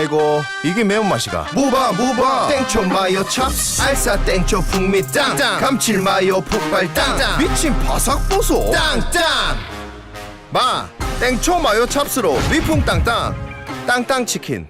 아이고 이게 매운맛이가. 무바 무바. 땡초 마요 찹스 알싸 땡초 풍미 땅땅. 감칠 마요 폭발 땅땅. 미친 바삭 보소. 땅땅. 마 땡초 마요 찹스로 위풍 땅땅. 땅땅 치킨.